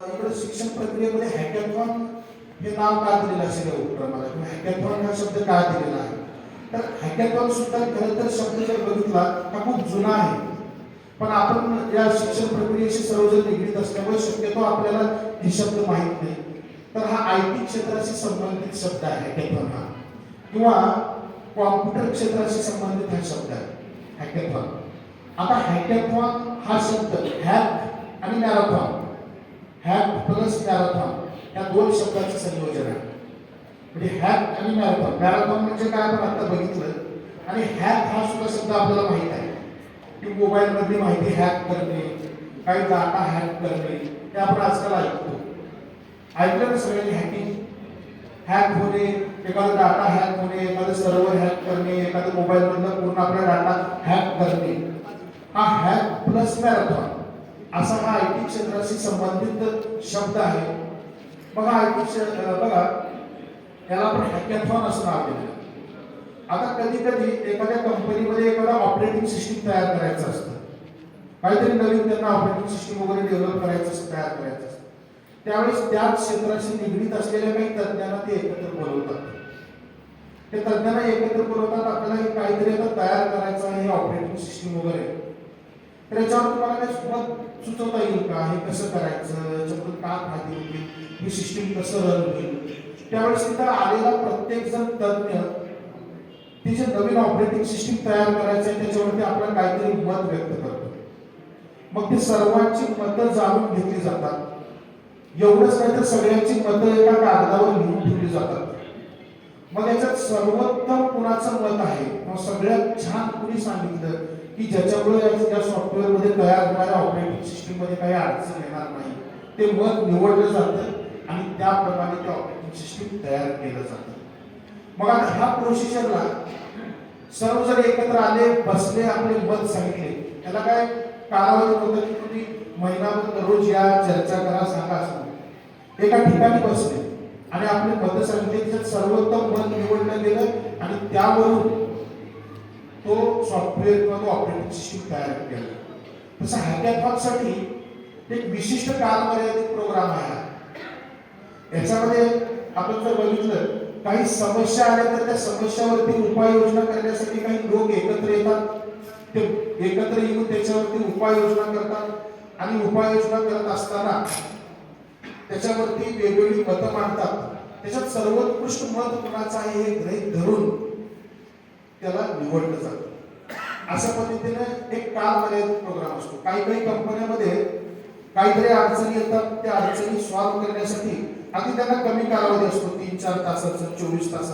इकडे शिक्षण प्रक्रियेमध्ये हॅकॅथॉन हे नाव का दिलेलं असेल या उपक्रमाला? किंवा हॅकॅथॉन हा शब्द का दिलेला आहे? तर हॅकॅथॉन सुद्धा खरं तर शब्द जर बघितला हा खूप जुना आहे. पण आपण या शिक्षण प्रक्रियेशी सर्वजण निगडीत असल्यामुळे शक्यतो आपल्याला हे शब्द माहीत नाही. तर हा आय टी क्षेत्राशी संबंधित शब्द आहे हॅकॅथॉन हा. किंवा कॉम्प्युटर क्षेत्राशी संबंधित हा शब्द आहे हॅकॅथॉन आता हॅकॅथॉन हा शब्द हॅक आणि मॅरेथॉन हॅप प्लस मॅरेथॉन. या दोन शब्दांचं संयोजन आहे. म्हणजे हॅप आणि मॅरेथॉन. मॅरेथॉन म्हणजे काय आपण आता बघितलं? आणि हॅप हा सुद्धा शब्द आपल्याला माहीत आहे. की मोबाईलमधली माहिती हॅक करणे काही डाटा हॅक करणे हे आपण आजकाल ऐकतो. ऐकलं सगळ्यांनी हॅकिंग हॅक होणे एखादा डाटा हॅक होणे एखादं सर्व्हर हॅक करणे एखादं मोबाईलमधला पूर्ण आपला डाटा हॅक करणे. हा हॅक प्लस मॅरेथॉन. असा हा क्षेत्राशी संबंधित शब्द आहे. बघा आय बघा त्याला आपण हॅकॅथॉन असं नाव दिलं आता कधी कधी एखाद्या कंपनीमध्ये एखादा ऑपरेटिंग सिस्टीम तयार करायचं असतं. काहीतरी नवीन त्यांना ऑपरेटिंग सिस्टीम वगैरे डेव्हलप करायचं असतं तयार करायचं असतं. त्यावेळेस त्या क्षेत्राशी निगडीत असलेल्या काही तज्ज्ञांना ते एकत्र बोलवतात. ते तज्ज्ञांना एकत्र बोलवतात आपल्याला काहीतरी आता तयार करायचं आहे ऑपरेटिंग सिस्टीम वगैरे. त्याच्यावर तुम्हाला काही मत सुचवता येईल का? हे कसं करायचं? याच्याबद्दल का फायदे होतील हे सिस्टीम कसं रन होईल? त्यावेळेस तिथं आलेला प्रत्येक जण तज्ज्ञ ती जे नवीन ऑपरेटिंग सिस्टीम तयार करायचं आहे त्याच्यावरती आपलं काहीतरी मत व्यक्त करतो. मग ती सर्वांची मतं जाणून घेतली जातात. एवढंच नाही तर सगळ्यांची मतं एका कागदावर लिहून ठेवली जातात. मग याच्यात सर्वोत्तम कुणाचं मत आहे? मग सगळ्यात छान कुणी सांगितलं की ज्याच्यामुळे या- या सॉफ्टवेअरमध्ये तयार होणाऱ्या ऑपरेटिंग काही अडचण येणार नाही. ते मत निवडलं जातं आणि त्याप्रमाणे ते ऑपरेटिंग सिस्टीम तयार केलं जातं. मग आता ह्या प्रोसिजरला सर्वजण एकत्र आले बसले आपले मत सांगितले. त्याला काय कालावधी होतं की तुम्ही महिनाभर रोज या चर्चा करा सांगा असं. एका ठिकाणी बसले आणि आपले मत सांगितले सर्वोत्तम मत निवडलं गेलं आणि त्यावरून तो सॉफ्टवेअर किंवा तो ऑपरेटिंग सिस्टीम तयार केला. तसं हॅकॅथॉनसाठी एक विशिष्ट कालमर्यादित प्रोग्राम आहे. याच्यामध्ये आपण जर बघितलं काही समस्या आल्या तर त्या समस्यावरती उपाययोजना करण्यासाठी काही लोक एकत्र येतात. ते एकत्र येऊन त्याच्यावरती उपाययोजना करतात. आणि उपाययोजना करत असताना त्याच्यावरती वेगवेगळी मतं मांडतात. त्याच्यात सर्वोत्कृष्ट मत कुणाचं आहे हे गृहीत धरून त्याला निवडलं जातं. अशा पद्धतीने एक काल मर्यादित प्रोग्राम असतो. काही काही कंपन्यामध्ये काहीतरी अडचणी येतात त्या अडचणी सॉल्व्ह करण्यासाठी अगदी त्यांना कमी कालावधी असतो तीन चार तासाचा चोवीस तासाचा.